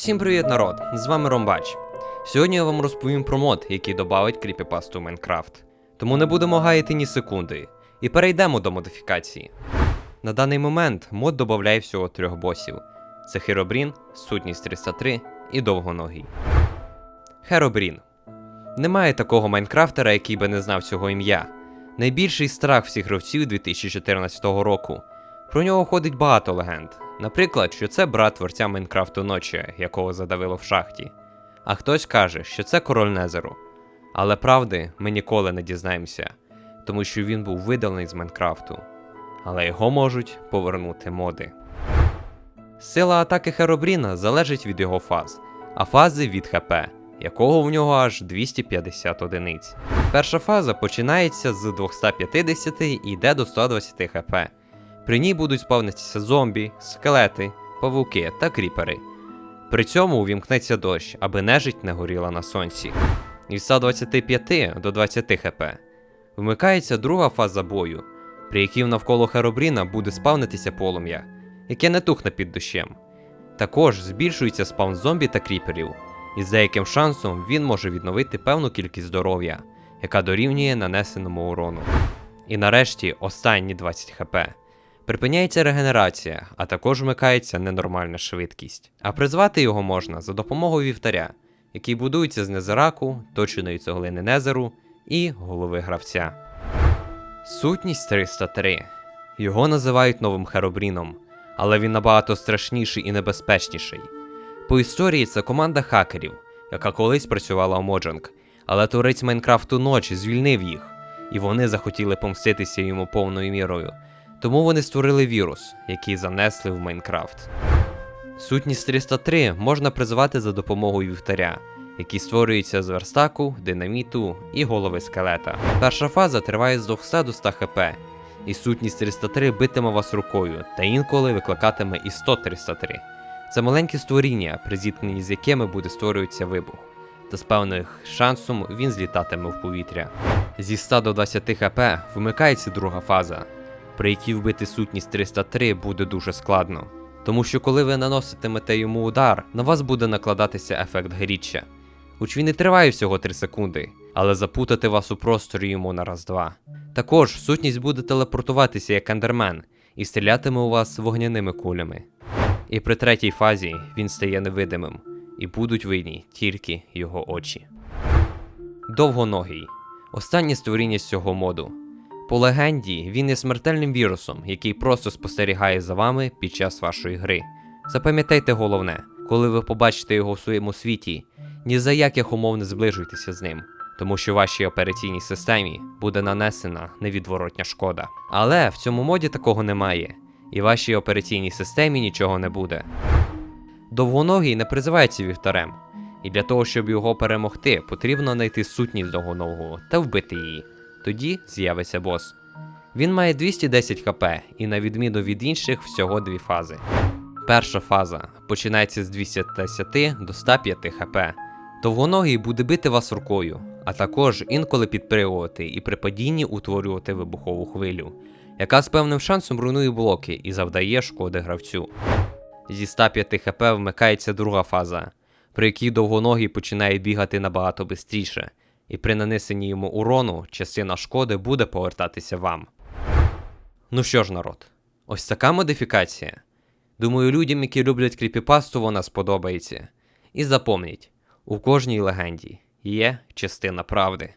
Всім привіт, народ! З вами Ромбач. Сьогодні я вам розповім про мод, який додавить кріпіпасту в Майнкрафт. Тому не будемо гаяти ні секунди. І перейдемо до модифікації. На даний момент мод додає всього трьох босів: це Херобрін, Сутність 303 і Довгоногий. Херобрін. Немає такого майнкрафтера, який би не знав цього ім'я. Найбільший страх всіх гравців 2014 року. Про нього ходить багато легенд. Наприклад, що це брат творця Майнкрафту ночі, якого задавило в шахті. А хтось каже, що це король Незеру. Але правди ми ніколи не дізнаємося, тому що він був видалений з Майнкрафту. Але його можуть повернути моди. Сила атаки Херобріна залежить від його фаз, а фази від ХП, якого в нього аж 250 одиниць. Перша фаза починається з 250 і йде до 120 ХП. При ній будуть спавнитися зомбі, скелети, павуки та кріпери. При цьому увімкнеться дощ, аби нежить не горіла на сонці. Від 125 до 20 хп. Вмикається друга фаза бою, при якій навколо Херобріна буде спавнитися полум'я, яке не тухне під дощем. Також збільшується спавн зомбі та кріперів, і з деяким шансом він може відновити певну кількість здоров'я, яка дорівнює нанесеному урону. І нарешті останні 20 хп. Припиняється регенерація, а також вмикається ненормальна швидкість. А призвати його можна за допомогою вівтаря, який будується з незераку, точеної цеглини незеру і голови гравця. Сутність 303. Його називають новим Херобріном, але він набагато страшніший і небезпечніший. По історії це команда хакерів, яка колись працювала у Моджанг, але творець Майнкрафту ночі звільнив їх, і вони захотіли помститися йому повною мірою. Тому вони створили вірус, який занесли в Майнкрафт. Сутність 303 можна призивати за допомогою вівтаря, який створюється з верстаку, динаміту і голови скелета. Перша фаза триває з 200 до 100 хп, і сутність 303 битиме вас рукою та інколи викликатиме і 100 303. Це маленькі створіння, при зіткненні з якими буде створюватися вибух, та з певних шансом він злітатиме в повітря. Зі 100 до 20 хп вмикається друга фаза, при якій вбити сутність 303 буде дуже складно. Тому що коли ви наноситимете йому удар, на вас буде накладатися ефект гріччя. Хоч він і триває всього 3 секунди, але запутати вас у просторі йому на раз-два. Також сутність буде телепортуватися як ендермен і стрілятиме у вас вогняними кулями. І при третій фазі він стає невидимим, і будуть видні тільки його очі. Довгоногий останнє створіння з цього моду. По легенді, він є смертельним вірусом, який просто спостерігає за вами під час вашої гри. Запам'ятайте головне, коли ви побачите його в своєму світі, ні за яких умов не зближуйтеся з ним, тому що вашій операційній системі буде нанесена невідворотня шкода. Але в цьому моді такого немає, і вашій операційній системі нічого не буде. Довгоногий не призивається вівтарем, і для того, щоб його перемогти, потрібно знайти сутність довгоногого та вбити її. Тоді з'явиться бос. Він має 210 хп, і на відміну від інших, всього дві фази. Перша фаза починається з 210 до 105 хп. Довгоногий буде бити вас рукою, а також інколи підпригувати і при падінні утворювати вибухову хвилю, яка з певним шансом руйнує блоки і завдає шкоди гравцю. Зі 105 хп вмикається друга фаза, при якій довгоногий починає бігати набагато швидше, і при нанесенні йому урону частина шкоди буде повертатися вам. Ну що ж, народ, ось така модифікація. Думаю, людям, які люблять кріпіпасту, вона сподобається. І запомніть, у кожній легенді є частина правди.